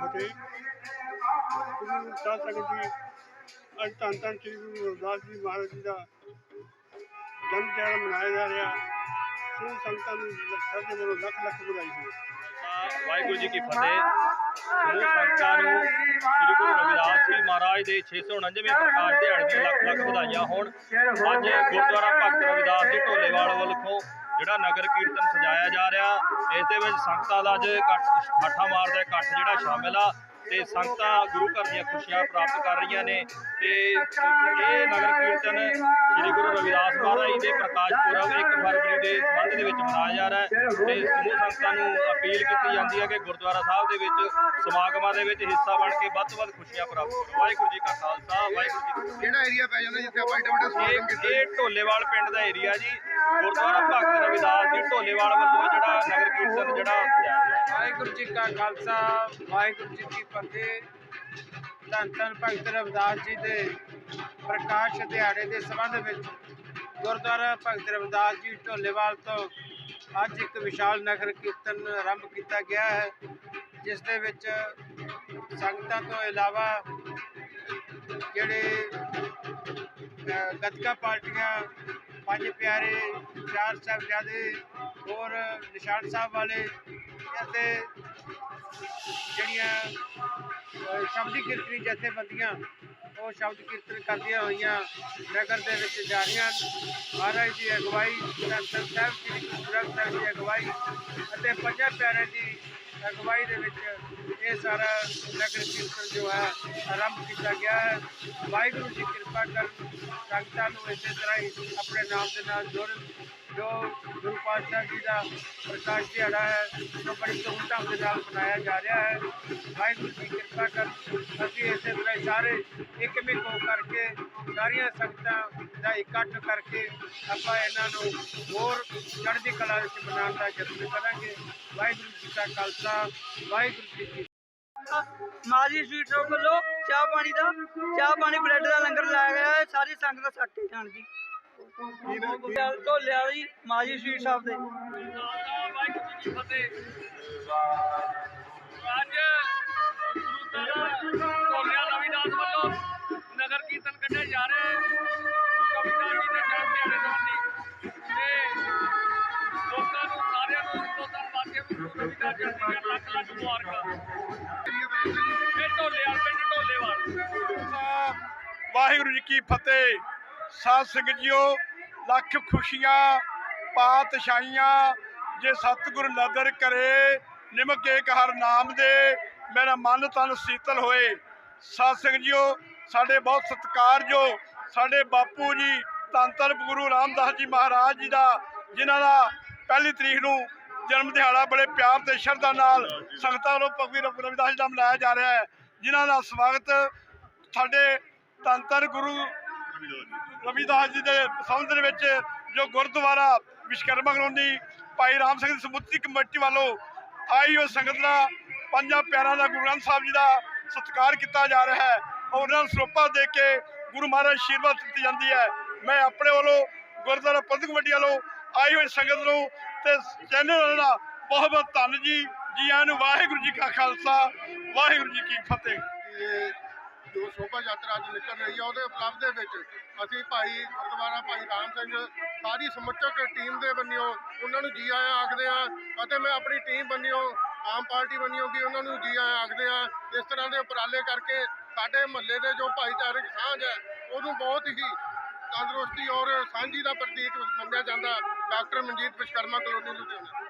ਫਤਿਹ। ਗੁਰੂ ਸਾਹਿਬ ਸੰਗਤ ਜੀ, ਅੱਜ ਤਾਂ ਤਾਂ ਸ੍ਰੀ ਗੁਰੂ ਰਵਿਦਾਸ ਜੀ ਮਹਾਰਾਜ ਜੀ ਦਾ ਜਨਮ ਦਿਨ ਮਨਾਇਆ ਜਾ ਰਿਹਾ। ਸੋ ਸੰਗਤਾਂ ਨੂੰ ਸਾਡੇ ਵੱਲੋਂ ਲੱਖ ਲੱਖ ਵਧਾਈ ਹੋਵੇ। ਵਾਹਿਗੁਰੂ ਜੀ ਕੀ ਫਤਿਹ। ਸੋ ਸੰਗਤਾਂ ਨੂੰ ਸ੍ਰੀ ਗੁਰੂ ਰਵਿਦਾਸ ਜੀ ਮਹਾਰਾਜ ਦੇ 649ਵੇਂ ਪ੍ਰਕਾਸ਼ ਦਿਹਾੜੇ ਦੀਆਂ ਲੱਖ ਲੱਖ ਵਧਾਈਆਂ ਹੋਣ। ਅੱਜ ਗੁਰਦੁਆਰਾ ਭਗਤ ਰਵਿਦਾਸ ਜੀ ਢੋਲੇਵਾਲ ਵੱਲੋਂ ਜਿਹੜਾ ਨਗਰ ਕੀਰਤਨ ਸਜਾਇਆ ਜਾ ਰਿਹਾ, ਇਸ ਦੇ ਵਿੱਚ ਸੰਗਤਾਂ ਦਾ ਅੱਜ ਇਕੱਠ ਠਾਠਾ ਮਾਰਦਾ, ਇਕੱਠ ਜਿਹੜਾ ਸ਼ਾਮਿਲ ਆ। ਤੇ ਸੰਗਤਾਂ ਗੁਰੂ ਘਰ ਦੀਆਂ ਖੁਸ਼ੀਆਂ ਪ੍ਰਾਪਤ ਕਰ ਰਹੀਆਂ ਨੇ ਤੇ ਇਹ ਨਗਰ ਕੀਰਤਨ ਸ੍ਰੀ ਗੁਰੂ ਰਵਿਦਾਸ ਮਹਾਰਾਜ ਦੇ ਪ੍ਰਕਾਸ਼ ਪੁਰਬ 1 ਫਰਵਰੀ ਦੇ ਸੰਬੰਧ ਦੇ ਵਿੱਚ ਮਨਾਇਆ ਜਾ ਰਿਹਾ ਹੈ ਤੇ ਸਮੂਹ ਸੰਗਤਾਂ ਨੂੰ ਅਪੀਲ ਕੀਤੀ ਜਾਂਦੀ ਹੈ ਕਿ ਗੁਰਦੁਆਰਾ ਸਾਹਿਬ ਦੇ ਵਿੱਚ ਸਮਾਗਮਾਂ ਦੇ ਵਿੱਚ ਹਿੱਸਾ ਬਣ ਕੇ ਵੱਧ ਤੋਂ ਵੱਧ ਖੁਸ਼ੀਆਂ ਪ੍ਰਾਪਤ ਕਰੋ। ਵਾਹਿਗੁਰੂ ਜੀ ਕਾ ਖਾਲਸਾ ਵਾਹਿਗੁਰੂ ਜੀ ਕੀ ਫਤਿਹ। ਕਿਹੜਾ ਏਰੀਆ ਪੈ ਜਾਂਦਾ ਜਿੱਥੇ ਆਪਾਂ ਏਡਾ ਵੱਡਾ ਸਮਾਗਮ ਕੀਤਾ ਇਹ ਢੋਲੇਵਾਲ ਪਿੰਡ ਦਾ ਏਰੀਆ ਜੀ। ਗੁਰਦੁਆਰਾ ਭਗਤ ਰਵਿਦਾਸ ਜੀ ਢੋਲੇਵਾਲ ਵੱਲੋਂ ਜਿਹੜਾ ਨਗਰ ਕੀਰਤਨ ਜਿਹੜਾ ਸਜਾਇਆ ਵਾਹਿਗੁਰੂ ਜੀ ਕਾ ਖਾਲਸਾ ਵਾਹਿਗੁਰੂ ਜੀ ਕੀ ਫਤਿਹ। ਧੰਨ ਧੰਨ ਭਗਤ ਰਵਿਦਾਸ ਜੀ ਦੇ ਪ੍ਰਕਾਸ਼ ਦਿਹਾੜੇ ਦੇ ਸੰਬੰਧ ਵਿੱਚ ਗੁਰਦੁਆਰਾ ਭਗਤ ਰਵਿਦਾਸ ਜੀ ਢੋਲੇਵਾਲ ਤੋਂ ਅੱਜ ਇੱਕ ਵਿਸ਼ਾਲ ਨਗਰ ਕੀਰਤਨ ਆਰੰਭ ਕੀਤਾ ਗਿਆ ਹੈ ਜਿਸ ਦੇ ਵਿੱਚ ਸੰਗਤਾਂ ਤੋਂ ਇਲਾਵਾ ਜਿਹੜੇ ਅ, ਗੱਤਕਾ ਪਾਰਟੀਆਂ ਪੰਜ ਪਿਆਰੇ ਚਾਰ ਸਾਹਿਬਜ਼ਾਦੇ ਹੋਰ ਨਿਸ਼ਾਨ ਸਾਹਿਬ ਵਾਲੇ ਅਤੇ ਜਿਹੜੀਆਂ ਅ, ਕੀਰਤਨੀ ਜਥੇਬੰਦੀਆਂ ਉਹ ਸ਼ਬਦ ਕੀਰਤਨ ਕਰਦੀਆਂ ਹੋਈਆਂ ਨਗਰ ਦੇ ਵਿੱਚ ਜਾ ਰਹੀਆਂ ਹਨ। ਮਹਾਰਾਜ ਦੀ ਅਗਵਾਈ ਸੰਤਨ ਸਾਹਿਬ ਜੀ ਦੀ ਗੁਰੂ ਸਾਹਿਬ ਦੀ ਅਗਵਾਈ ਅਤੇ ਪੰਜਾਂ ਪਿਆਰਿਆਂ ਦੀ ਅਗਵਾਈ ਦੇ ਵਿੱਚ ਇਹ ਸਾਰਾ ਨਗਰ ਕੀਰਤਨ ਜੋ ਹੈ ਆਰੰਭ ਕੀਤਾ ਗਿਆ ਹੈ ਵਾਹਿਗੁਰੂ ਜੀ ਕਿਰਪਾ ਕਰਨ ਸੰਗਤਾਂ ਨੂੰ ਇਸੇ ਤਰ੍ਹਾਂ ਹੀ ਆਪਣੇ ਨਾਮ ਦੇ ਨਾਲ ਜੋੜਨ ਜੋ ਗੁਰੂ ਪਾਤਸ਼ਾਹ ਜੀ ਦਾ ਪ੍ਰਕਾਸ਼ ਦਿਹਾੜਾ ਹੈ, ਜੋ ਬੜੀ ਧੂਮਧਾਮ ਦੇ ਨਾਲ ਮਨਾਇਆ ਜਾ ਰਿਹਾ ਹੈ। ਵਾਹਿਗੁਰੂ ਜੀ ਕਿਰਪਾ ਕਰਨ ਅਸੀਂ ਇਸੇ ਤਰ੍ਹਾਂ ਸਾਰੇ ਇੱਕ ਹੋ ਕਰਕੇ, ਸਾਰੀਆਂ ਸੰਗਤਾਂ ਦਾ ਇਕੱਠ ਕਰਕੇ ਆਪਾਂ ਇਹਨਾਂ ਨੂੰ ਹੋਰ ਚੜ੍ਹਦੀ ਕਲਾ ਵਿੱਚ ਮਨਾਉਣ ਦਾ ਯਤਨ ਕਰਾਂਗੇ। ਵਾਹਿਗੁਰੂ ਜੀ ਕਾ ਖਾਲਸਾ, ਵਾਹਿਗੁਰੂ ਜੀ ਕੀ ਮਾਜੀ ਸਵੀਟ ਸ਼ੌਪ ਵੱਲੋਂ ਚਾਹ ਪਾਣੀ ਦਾ, ਚਾਹ ਪਾਣੀ ਬ੍ਰੈਡ ਦਾ ਲੰਗਰ ਲਾਇਆ ਗਿਆ ਹੈ, ਸਾਰੀ ਸੰਗਤ ਦਾ ਜਾਣ ਜੀ। ਢੋਲੇ ਵਾਲੀ ਮਾਜੀ ਸਵੀਟ ਸ਼ਾਪ ਦੇ। ਵਾਹਿਗੁਰੂ ਜੀ ਕੀ ਫਤਿਹ ਅੱਜ ਗੁਰੂ ਤਾਰਾ ਢੋਲਿਆ ਰਵਿਦਾਸ ਵੱਲੋਂ ਨਗਰ ਕੀਰਤਨ ਕੱਢੇ ਜਾ ਰਹੇ। ਕਵਿਤਾ ਜੀ ਦੇ ਜਨਮ ਦਿਹਾੜੇ ਸੰਬੰਧੀ। ਤੇ ਲੋਕਾਂ ਨੂੰ ਸਾਰਿਆਂ ਨੂੰ ਹਿੰਦੁਸਤਾਨ ਵਾਸੀਆਂ ਨੂੰ ਗੁਰੂ ਰਵਿਦਾਸ ਜਯੰਤੀ ਦੀਆਂ ਲੱਖ ਲੱਖ ਮੁਬਾਰਕਾਂ। ਇਹ ਢੋਲੇਵਾਲ ਪਿੰਡ ਢੋਲੇਵਾਲ ਵਾਹਿਗੁਰੂ ਜੀ ਕੀ ਫਤਿਹ। ਸਾਧ ਸੰਗਤ ਜੀਓ। ਲੱਖ ਖੁਸ਼ੀਆਂ, ਪਾਤਸ਼ਾਹੀਆਂ, ਜੇ ਸਤਿਗੁਰ ਨਦਰ ਕਰੇ, ਨਿਮਕ ਏਕ ਹਰ ਨਾਮ ਦੇ, ਮੇਰਾ ਮਨ ਤਨ ਸੀਤਲ ਹੋਏ। ਸਾਧ ਸੰਗਤ ਜੀਓ, ਸਾਡੇ ਬਹੁਤ ਸਤਿਕਾਰਯੋ ਸਾਡੇ ਬਾਪੂ ਜੀ, ਧੰਨ ਧੰਨ ਗੁਰੂ ਰਾਮਦਾਸ ਜੀ ਮਹਾਰਾਜ ਜੀ ਦਾ, ਜਿਨ੍ਹਾਂ ਦਾ ਪਹਿਲੀ ਤਰੀਕ ਨੂੰ ਜਨਮ ਦਿਹਾੜਾ ਬੜੇ ਪਿਆਰ ਤੇ ਸ਼ਰਧਾ ਨਾਲ ਸੰਗਤਾਂ ਵੱਲੋਂ ਭਗਵੀ ਰਵਿਦਾਸ ਜੀ ਦਾ ਮਨਾਇਆ ਜਾ ਰਿਹਾ ਹੈ। ਜਿਨ੍ਹਾਂ ਦਾ ਸਵਾਗਤ ਸਾਡੇ ਧੰਨ ਧੰਨ ਗੁਰੂ ਰਵਿਦਾਸ ਜੀ ਦੇ ਸੰਬੰਧ ਦੇ ਵਿੱਚ ਜੋ ਗੁਰਦੁਆਰਾ ਵਿਸ਼ਕਰਮਾ ਕਲੋਨੀ ਭਾਈ ਰਾਮ ਸਿੰਘ ਦੀ ਸਮੁੱਚੀ ਕਮੇਟੀ ਵੱਲੋਂ ਆਈ ਉਹ ਸੰਗਤ ਦਾ ਪੰਜਾਂ ਪਿਆਰਾਂ ਦਾ ਗੁਰੂ ਗ੍ਰੰਥ ਸਾਹਿਬ ਜੀ ਦਾ ਸਤਿਕਾਰ ਕੀਤਾ ਜਾ ਰਿਹਾ ਹੈ। ਉਹਨਾਂ ਨੂੰ ਸਰੋਪਾ ਦੇ ਕੇ ਗੁਰੂ ਮਹਾਰਾਜ ਆਸ਼ੀਰਵਾਦ ਦਿੱਤੀ ਜਾਂਦੀ ਹੈ। ਮੈਂ ਆਪਣੇ ਵੱਲੋਂ ਗੁਰਦੁਆਰਾ ਪ੍ਰਬੰਧਕ ਕਮੇਟੀ ਵੱਲੋਂ ਆਈ ਹੋਈ ਸੰਗਤ ਨੂੰ ਤੇ ਚੈਨਲ ਵਾਲਿਆਂ ਦਾ ਬਹੁਤ ਬਹੁਤ ਧੰਨ ਜੀ। ਜੀ ਆਇਆਂ ਨੂੰ ਵਾਹਿਗੁਰੂ ਜੀ ਕਾ ਖਾਲਸਾ, ਵਾਹਿਗੁਰੂ ਜੀ ਕੀ ਫਤਿਹ। ਜੋ ਸ਼ੋਭਾ ਯਾਤਰਾ ਅੱਜ ਨਿਕਲ ਰਹੀ ਹੈ ਉਹਦੇ ਉਪਲਬਧ ਦੇ ਵਿੱਚ ਅਸੀਂ ਭਾਈ ਗੁਰਦੁਆਰਾ ਭਾਈ ਰਾਮ ਸਿੰਘ ਸਾਰੀ ਸਮੁੱਚਕ ਟੀਮ ਦੇ ਬੰਨਿਓ, ਉਹਨਾਂ ਨੂੰ ਜੀ ਆਇਆਂ ਆਖਦੇ ਆ ਅਤੇ ਮੈਂ ਆਪਣੀ ਟੀਮ ਬੰਨਿਓ, ਆਮ ਪਾਰਟੀ ਬੰਨਿਓ ਵੀ ਉਹਨਾਂ ਨੂੰ ਜੀ ਆਇਆਂ ਆਖਦੇ ਆ। ਇਸ ਤਰ੍ਹਾਂ ਦੇ ਉਪਰਾਲੇ ਕਰਕੇ ਸਾਡੇ ਮਹੱਲੇ ਦੇ ਜੋ ਭਾਈਚਾਰਕ ਸਾਂਝ ਹੈ, ਉਹਨੂੰ ਬਹੁਤ ਹੀ ਤੰਦਰੁਸਤੀ ਔਰ ਸਾਂਝੀ ਦਾ ਪ੍ਰਤੀਕ ਮੰਨਿਆ ਜਾਂਦਾ। Doctor Manjeet Vishwakarma colony Ludhiana.